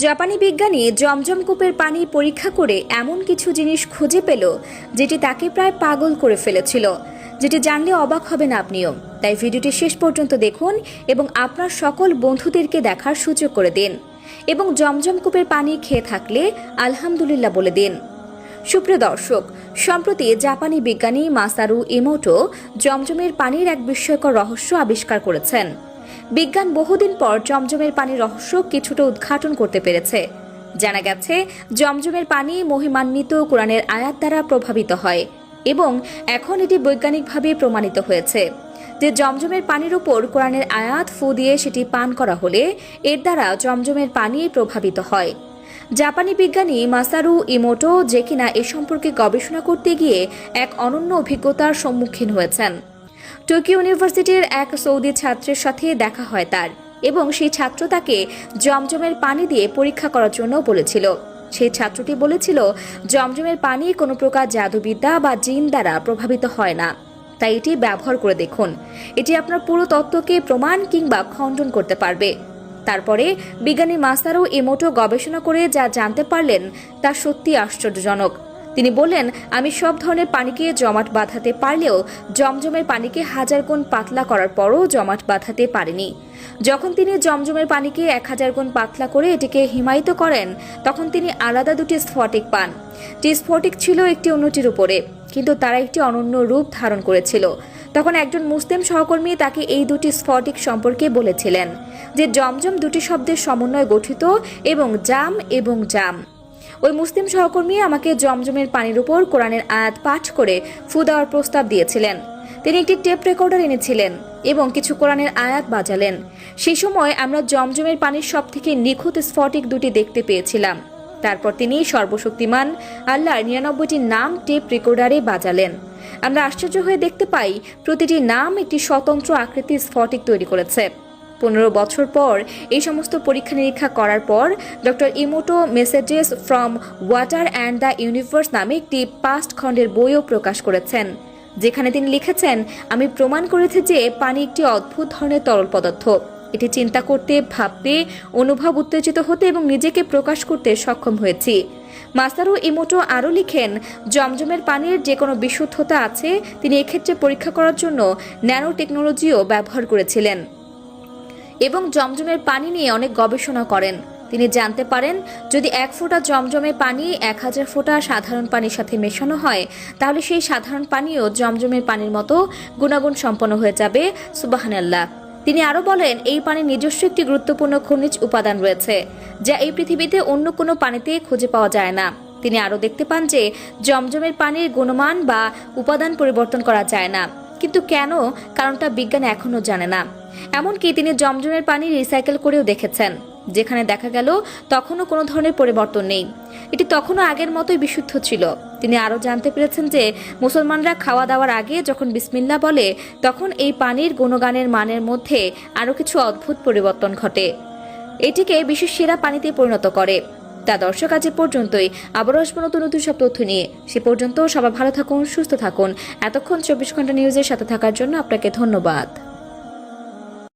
জাপানি বিজ্ঞানী জমজম কূপের পানি পরীক্ষা করে এমন কিছু জিনিস খুঁজে পেল, যেটি তাকে প্রায় পাগল করে ফেলেছিল, যেটি জানলে অবাক হবেন আপনিও। তাই ভিডিওটি শেষ পর্যন্ত দেখুন এবং আপনার সকল বন্ধুদেরকে দেখার সুযোগ করে দিন এবং জমজম কূপের পানি খেয়ে থাকলে আলহামদুলিল্লাহ বলে দিন। সুপ্রিয় দর্শক, সম্প্রতি জাপানি বিজ্ঞানী মাসারু ইমোটো জমজমের পানির এক বিস্ময়কর রহস্য আবিষ্কার করেছেন। বিজ্ঞান বহুদিন পর জমজমের পানির রহস্য কিছুটা উদ্ঘাটন করতে পেরেছে। জানা গেছে, জমজমের পানি মহিমান্বিত কোরআনের আয়াত দ্বারা প্রভাবিত হয় এবং এখন এটি বৈজ্ঞানিকভাবে প্রমাণিত হয়েছে যে জমজমের পানির উপর কোরআনের আয়াত ফু দিয়ে সেটি পান করা হলে এর দ্বারা জমজমের পানি প্রভাবিত হয়। জাপানি বিজ্ঞানী মাসারু ইমোটো যে কিনা এ সম্পর্কে গবেষণা করতে গিয়ে এক অনন্য অভিজ্ঞতার সম্মুখীন হয়েছেন। টোকিও ইউনিভার্সিটির এক সৌদি ছাত্রের সাথে দেখা হয় তার এবং সেই ছাত্র তাকে জমজমের পানি দিয়ে পরীক্ষা করার জন্য বলেছিল। সেই ছাত্রটি বলেছিল, জমজমের পানি কোনো প্রকার জাদুবিদ্যা বা জিন দ্বারা প্রভাবিত হয় না। তাই এটি ব্যবহার করে দেখুন। এটি আপনার পুরো তত্ত্বকে প্রমাণ কিংবা খণ্ডন করতে পারবে। তারপরে বিজ্ঞানী মাস্তারও এমোটো গবেষণা করে যা জানতে পারলেন তা সত্যি আশ্চর্যজনক। তিনি বললেন, আমি সব ধরনের পানিকে জমাট বাঁধাতে পারলেও জমজমের পানিকে হাজার গুণ পাতলা করার পরও জমাট বাঁধাতে পারেনি। যখন তিনি জমজমের পানিকে এক হাজার গুণ পাতলা করে এটিকে হিমায়িত করেন, তখন তিনি আলাদা দুটি স্ফটিক পান। যে স্ফটিক ছিল একটি অন্যটির উপরে, কিন্তু তারা একটি অনন্য রূপ ধারণ করেছিল। তখন একজন মুসলিম সহকর্মী তাকে এই দুটি স্ফটিক সম্পর্কে বলেছিলেন, যে জমজম দুটি শব্দের সমন্বয়ে গঠিত এবং জাম এবং জাম। ওই মুসলিম সহকর্মী আমাকে জমজমের পানির উপর কোরআনের আয়াত পাঠ করে ফু দেওয়ার প্রস্তাব দিয়েছিলেন। তিনি একটি টেপ রেকর্ডার এনেছিলেন এবং কিছু কোরআনের আয়াত বাজালেন। সেই সময় আমরা জমজমের পানির সব থেকে নিখুঁত স্ফটিক দুটি দেখতে পেয়েছিলাম। তারপর তিনি সর্বশক্তিমান আল্লাহর নিরানব্বইটি নাম টেপ রেকর্ডারে বাজালেন। আমরা আশ্চর্য হয়ে দেখতে পাই, প্রতিটি নাম একটি স্বতন্ত্র আকৃতির স্ফটিক তৈরি করেছে। পনেরো বছর পর এই সমস্ত পরীক্ষা নিরীক্ষা করার পর doctor Emoto messages from water and the universe নামে একটি পাস্ট খণ্ডের বইও প্রকাশ করেছেন, যেখানে তিনি লিখেছেন, আমি প্রমাণ করেছি যে পানি একটি অদ্ভুত ধরনের তরল পদার্থ। এটি চিন্তা করতে, ভাবতে, অনুভব উত্তেজিত হতে এবং নিজেকে প্রকাশ করতে সক্ষম হয়েছি। মাস্তারু ইমোটো আরও লিখেন, জমজমের পানির যে কোনো বিশুদ্ধতা আছে, তিনি এক্ষেত্রে পরীক্ষা করার জন্য ন্যানো টেকনোলজিও ব্যবহার করেছিলেন। এবং জমজমের পানি নিয়ে অনেক গবেষণা করেন। তিনি জানতে পারেন, যদি এক ফোঁটা জমজমে পানি এক হাজার ফোঁটা সাধারণ পানির সাথে মেশানো হয়, তাহলে সেই সাধারণ পানিও জমজমের পানির মতো গুণাগুণ সম্পন্ন হয়ে যাবে। সুবাহানাল্লাহ। তিনি আরও বলেন, এই পানির নিজস্ব একটি গুরুত্বপূর্ণ খনিজ উপাদান রয়েছে, যা এই পৃথিবীতে অন্য কোনো পানিতে খুঁজে পাওয়া যায় না। তিনি আরও দেখতে পান যে, জমজমের পানির গুণমান বা উপাদান পরিবর্তন করা যায় না। কিন্তু কেন? কারণটা বিজ্ঞান এখনও জানে না। এমনকি তিনি জমজমের পানি রিসাইকেল করেও দেখেছেন। যেখানে দেখা গেল, তখনও কোনো ধরনের পরিবর্তন নেই। এটি তখনও আগের মতোই বিশুদ্ধ ছিল। তিনি আরও জানতে পেরেছেন যে, মুসলমানরা খাওয়া দাওয়ার আগে যখন বিসমিল্লা বলে, তখন এই পানির গুণগানের মানের মধ্যে আরও কিছু অদ্ভুত পরিবর্তন ঘটে। এটিকে বিশেষ সেরা পানিতে পরিণত করে। তা দর্শক, আজ পর্যন্তই। আবারও আসব নতুন নতুন সব তথ্য নিয়ে। সে পর্যন্ত সবাই ভালো থাকুন, সুস্থ থাকুন। এতক্ষণ চব্বিশ ঘণ্টা নিউজের সাথে থাকার জন্য আপনাকে ধন্যবাদ।